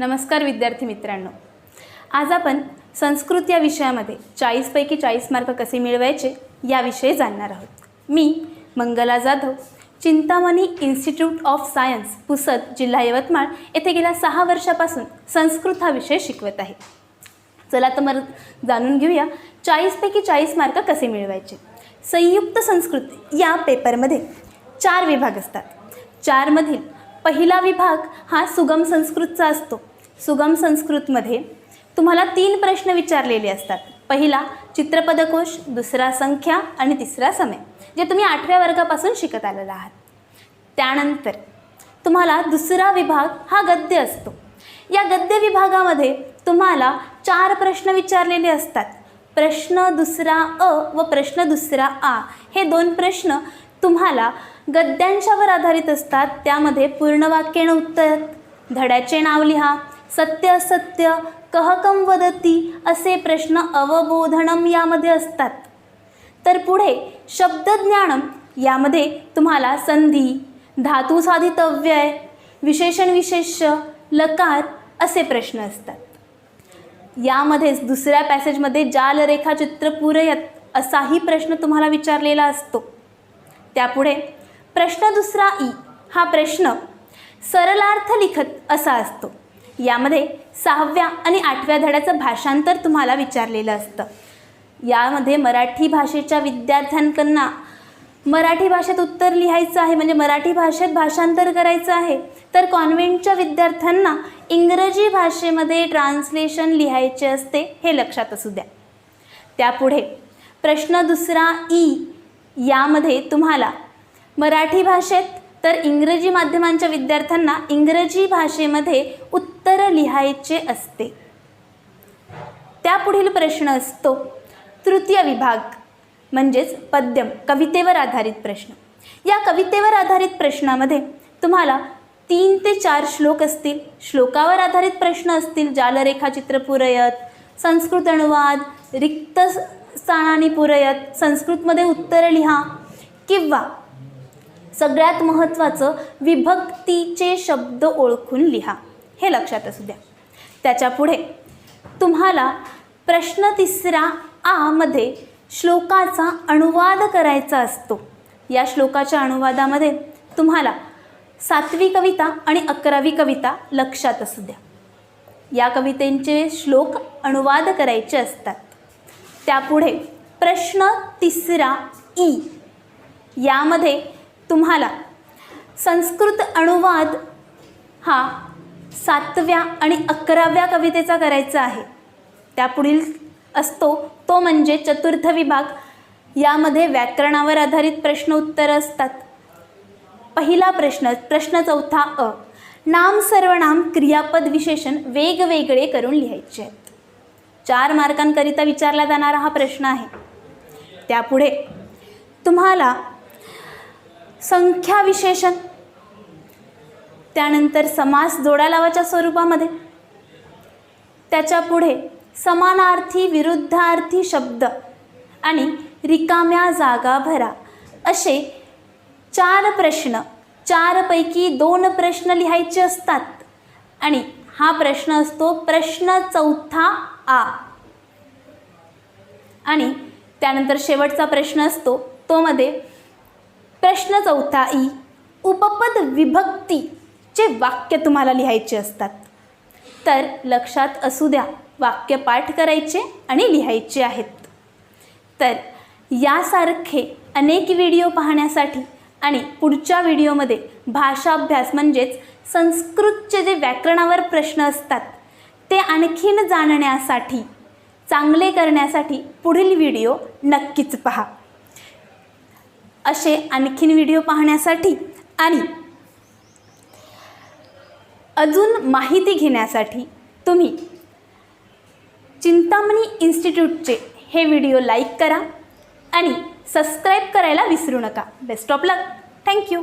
नमस्कार विद्यार्थी मित्रांनो. आज आपण संस्कृत या विषयामध्ये चाळीसपैकी चाळीस मार्क कसे मिळवायचे याविषयी जाणणार आहोत. मी Mangala Jadhav Chintamani institute of science Pusad जिल्हा यवतमाळ येथे गेल्या सहा वर्षापासून संस्कृत हा विषय शिकवत आहे. चला तर मग जाणून घेऊया चाळीसपैकी चाळीस मार्क कसे मिळवायचे. संयुक्त संस्कृत या पेपरमध्ये चार विभाग असतात. चारमधील पहिला विभाग हा सुगम संस्कृतचा असतो. सुगम संस्कृतमध्ये तुम्हाला तीन प्रश्न विचारलेले असतात. पहिला चित्रपदकोश दुसरा संख्या आणि तिसरा समय जे तुम्ही आठव्या वर्गापासून शिकत आलेला आहात. त्यानंतर तुम्हाला दुसरा विभाग हा गद्य असतो. या गद्य विभागामध्ये तुम्हाला चार प्रश्न विचारलेले असतात. प्रश्न दुसरा अ व प्रश्न दुसरा आ हे दोन प्रश्न तुम्हाला गद्यांच्यावर आधारित असतात. त्यामध्ये पूर्ण उत्तर धड्याचे नाव लिहा सत्य असत्य कहकम वदती असे प्रश्न अवबोधनम यामध्ये असतात. तर पुढे शब्दज्ञानम यामध्ये तुम्हाला संधी धातू साधितव्यय विशेषण विशेष्य लकार असे प्रश्न असतात. यामध्येच दुसऱ्या पॅसेजमध्ये जालरेखाचित्र पूरयत असाही प्रश्न तुम्हाला विचारलेला असतो. त्यापुढे प्रश्न दुसरा ई हा प्रश्न सरलार्थ लिखत असा असतो. यामध्ये सहाव्या आणि आठव्या धड्याचं भाषांतर तुम्हाला विचारलेलं असतं. यामध्ये मराठी भाषेच्या विद्यार्थ्यांकडना मराठी भाषेत उत्तर लिहायचं आहे म्हणजे मराठी भाषेत भाषांतर करायचं आहे तर कॉन्व्हेंटच्या विद्यार्थ्यांना इंग्रजी भाषेमध्ये ट्रान्सलेशन लिहायचे असते हे लक्षात असू द्या. त्यापुढे प्रश्न दुसरा ई यामध्ये तुम्हाला मराठी भाषेत तर इंग्रजी माध्यमांच्या विद्यार्थ्यांना इंग्रजी भाषेमध्ये उत्तर लिहायचे असते. त्यापुढील प्रश्न असतो तृतीय विभाग म्हणजेच पद्यम कवितेवर आधारित प्रश्न. या कवितेवर आधारित प्रश्नामध्ये तुम्हाला तीन ते चार श्लोक असतील. श्लोकावर आधारित प्रश्न असतील जालरेखाचित्र पुरयत संस्कृत अनुवाद रिक्त स्थानाने पुरयत संस्कृतमध्ये उत्तर लिहा किंवा सगळ्यात महत्त्वाचं विभक्तीचे शब्द ओळखून लिहा. हे लक्षात असू द्या. त्याच्या पुढे तुम्हाला प्रश्न तिसरा आमध्ये श्लोकाचा अनुवाद करायचा असतो. या श्लोकाच्या अनुवादामध्ये तुम्हाला सातवी कविता आणि अकरावी कविता लक्षात असू द्या. या कवितेंचे श्लोक अनुवाद करायचे असतात. त्यापुढे प्रश्न तिसरा ई. यामध्ये तुम्हाला संस्कृत अनुवाद हा सातव्या आणि अकराव्या कवितेचा करायचा आहे. त्यापुढील असतो तो म्हणजे चतुर्थ विभाग. यामध्ये व्याकरणावर आधारित प्रश्न उत्तर असतात. पहिला प्रश्न प्रश्न चौथा अ. नाम सर्वनाम क्रियापद विशेषण वेगवेगळे करून लिहायचे आहेत. चार मार्कांकरिता विचारला जाणारा हा प्रश्न आहे. त्यापुढे तुम्हाला संख्या विशेषण त्यानंतर समास जोड्या लावाच्या स्वरूपामध्ये. त्याच्या पुढे समानार्थी विरुद्धार्थी शब्द आणि रिकाम्या जागा भरा. असे चार प्रश्न चारपैकी दोन प्रश्न लिहायचे असतात आणि हा प्रश्न असतो प्रश्न चौथा आ. आणि त्यानंतर शेवटचा प्रश्न असतो तो मध्ये प्रश्न चौथा ई उपपद विभक्ती जे वाक्य तुम्हाला लिहायचे असतात. तर लक्षात असू द्या वाक्य पाठ करायचे आणि लिहायचे आहेत. तर यासारखे अनेक व्हिडिओ पाहण्यासाठी आणि पुढच्या व्हिडिओमध्ये भाषाभ्यास म्हणजेच संस्कृतचे जे व्याकरणावर प्रश्न असतात ते आणखीन जाणण्यासाठी चांगले करण्यासाठी पुढील व्हिडिओ नक्कीच पहा. असे आणखीन व्हिडिओ पाहण्यासाठी आणि अजून माहिती घेण्यासाठी तुम्ही चिंतामणी इन्स्टिट्यूटचे हे व्हिडिओ लाईक करा आणि सबस्क्राईब करायला विसरू नका. Best of luck thank you